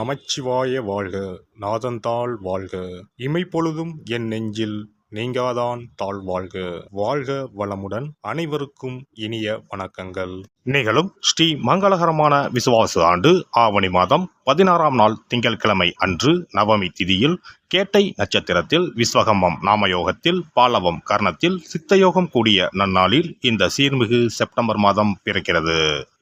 நமச்சிவாய வாழ்க நாதந்தாள் வாழ்க. இமைப்பொழுதும் என் நெஞ்சில் நீங்காதான் தாழ் வாழ்க. வாழ்க வளமுடன் அனைவருக்கும் இனிய வணக்கங்கள். நிகழும் ஸ்ரீ மங்களகரமான விசுவாச ஆண்டு ஆவணி மாதம் பதினாறாம் நாள் திங்கட்கிழமை அன்று நவமி திதியில் கேட்டை நட்சத்திரத்தில் விஸ்வகம்பம் நாமயோகத்தில் பாலவம் கர்ணத்தில் சித்தயோகம் கூடிய நன்னாளில் இந்த சீர்மிகு செப்டம்பர் மாதம் பிறக்கிறது.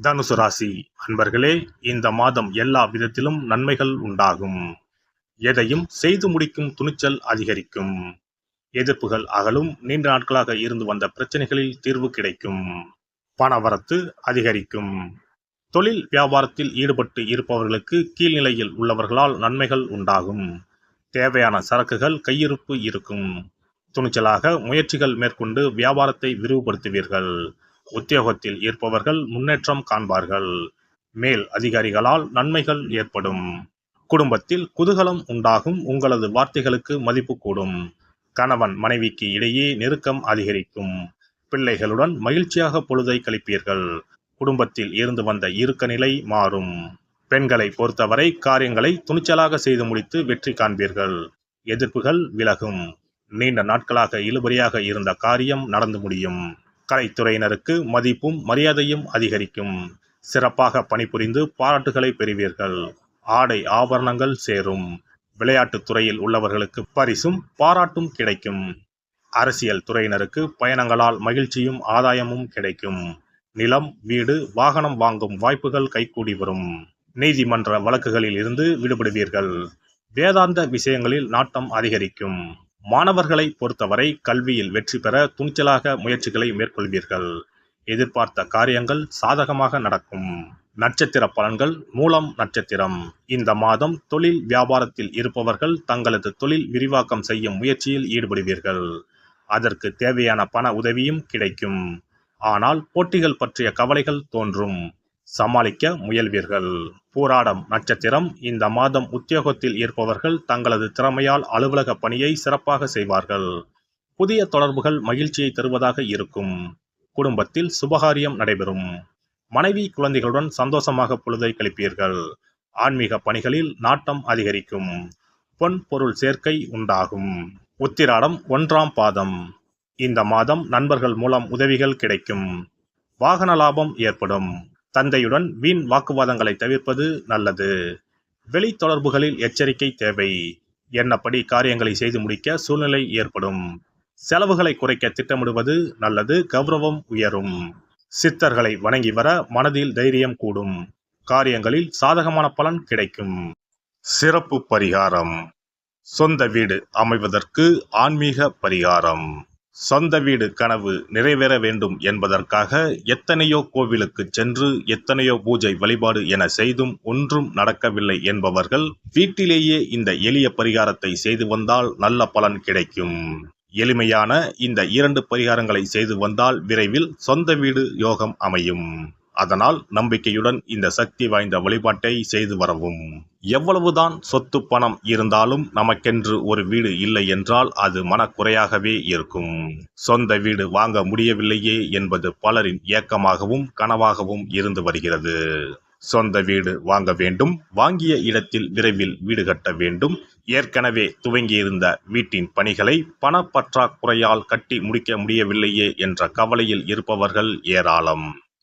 தனுசு ராசி அன்பர்களே இந்த மாதம் எல்லா விதத்திலும் நன்மைகள் உண்டாகும். எதையும் செய்து முடிக்கும் துணிச்சல் அதிகரிக்கும். எதிர்ப்புகள் அகலும். நீண்ட நாட்களாக இருந்து வந்த பிரச்சனைகளில் தீர்வு கிடைக்கும். பணவரத்து அதிகரிக்கும். தொழில் வியாபாரத்தில் ஈடுபட்டு இருப்பவர்களுக்கு கீழ்நிலையில் உள்ளவர்களால் நன்மைகள் உண்டாகும். தேவையான சரக்குகள் கையிருப்பு இருக்கும். துணிச்சலாக முயற்சிகள் மேற்கொண்டு வியாபாரத்தை விரிவுபடுத்துவீர்கள். உத்தியோகத்தில் இருப்பவர்கள் முன்னேற்றம் காண்பார்கள். மேல் அதிகாரிகளால் நன்மைகள் ஏற்படும். குடும்பத்தில் குதூகலம் உண்டாகும் உங்களது வார்த்தைகளுக்கு மதிப்பு கூடும். கணவன் மனைவிக்கு இடையே நெருக்கம் அதிகரிக்கும். பிள்ளைகளுடன் மகிழ்ச்சியாக பொழுதை கழிப்பீர்கள். குடும்பத்தில் இருந்து வந்த இருக்க நிலை மாறும். பெண்களை பொறுத்தவரை காரியங்களை துணிச்சலாக செய்து முடித்து வெற்றி காண்பீர்கள். எதிர்ப்புகள் விலகும். நீண்ட நாட்களாக இழுபறியாக இருந்த காரியம் நடந்து முடியும். கலைத்துறையினருக்கு மதிப்பும் மரியாதையும் அதிகரிக்கும். சிறப்பாக பணிபுரிந்து பாராட்டுகளை பெறுவீர்கள். ஆடை ஆபரணங்கள் சேரும். விளையாட்டுத் துறையில் உள்ளவர்களுக்கு பரிசும் பாராட்டும் கிடைக்கும். அரசியல் துறையினருக்கு பயணங்களால் மகிழ்ச்சியும் ஆதாயமும் கிடைக்கும். நிலம் வீடு வாகனம் வாங்கும் வாய்ப்புகள் கைகூடி வரும். நீதிமன்ற வழக்குகளில் இருந்து விடுபடுவீர்கள். வேதாந்த விஷயங்களில் நாட்டம் அதிகரிக்கும். மாணவர்களை பொறுத்தவரை கல்வியில் வெற்றி பெற துணிச்சலாக முயற்சிகளை மேற்கொள்வீர்கள். எதிர்பார்த்த காரியங்கள் சாதகமாக நடக்கும். நட்சத்திர பலன்கள் மூலம் நட்சத்திரம். இந்த மாதம் தொழில் வியாபாரத்தில் இருப்பவர்கள் தங்களது தொழில் விரிவாக்கம் செய்யும் முயற்சியில் ஈடுபடுவீர்கள். அதற்கு தேவையான பண உதவியும் கிடைக்கும். ஆனால் போட்டிகள் பற்றிய கவலைகள் தோன்றும். சமாளிக்க முயல்வீர்கள். பூராடம் நட்சத்திரம் இந்த மாதம் உத்தியோகத்தில் இருப்பவர்கள் தங்களது திறமையால் அலுவலக பணியை சிறப்பாக செய்வார்கள். புதிய தொடர்புகள் மகிழ்ச்சியை தருவதாக இருக்கும். குடும்பத்தில் சுபகாரியம் நடைபெறும். மனைவி குழந்தைகளுடன் சந்தோஷமாக பொழுதை கழிப்பீர்கள். ஆன்மீக பணிகளில் நாட்டம் அதிகரிக்கும். பொன் பொருள் சேர்க்கை உண்டாகும். உத்திராடம் ஒன்றாம் பாதம். இந்த மாதம் நண்பர்கள் மூலம் உதவிகள் கிடைக்கும். வாகன லாபம் ஏற்படும். தந்தையுடன் வீண் வாக்குவாதங்களை தவிர்ப்பது நல்லது. வெளி தொடர்புகளில் எச்சரிக்கை தேவை. என்னப்படி காரியங்களை செய்து முடிக்க சூழ்நிலை ஏற்படும். செலவுகளை குறைக்க திட்டமிடுவது நல்லது கௌரவம் உயரும். சித்தர்களை வணங்கி வர மனதில் தைரியம் கூடும். காரியங்களில் சாதகமான பலன் கிடைக்கும். சிறப்பு பரிகாரம். சொந்த வீடு அமைவதற்கு ஆன்மீக பரிகாரம். சொந்த வீடு கனவு நிறைவேற வேண்டும் என்பதற்காக எத்தனையோ கோவிலுக்கு சென்று எத்தனையோ பூஜை வழிபாடு என செய்தும் ஒன்றும் நடக்கவில்லை என்பவர்கள் வீட்டிலேயே இந்த எளிய பரிகாரத்தை செய்து வந்தால் நல்ல பலன் கிடைக்கும். எளிமையான இந்த இரண்டு பரிகாரங்களை செய்து வந்தால் விரைவில் சொந்த வீடு யோகம் அமையும். அதனால் நம்பிக்கையுடன் இந்த சக்தி வாய்ந்த வழிபாட்டை செய்து வரவும். எவ்வளவுதான் சொத்து பணம் இருந்தாலும் நமக்கென்று ஒரு வீடு இல்லை என்றால் அது மனக்குறையாகவே இருக்கும். சொந்த வீடு வாங்க முடியவில்லையே என்பது பலரின் ஏக்கமாகவும் கனவாகவும் இருந்து வருகிறது. சொந்த வீடு வாங்க வேண்டும் வாங்கிய இடத்தில் விரைவில் வீடு கட்ட வேண்டும். ஏற்கனவே துவங்கியிருந்த வீட்டின் பணிகளை பணப்பற்றாக்குறையால் கட்டி முடிக்க முடியவில்லையே என்ற கவலையில் இருப்பவர்கள் ஏராளம்.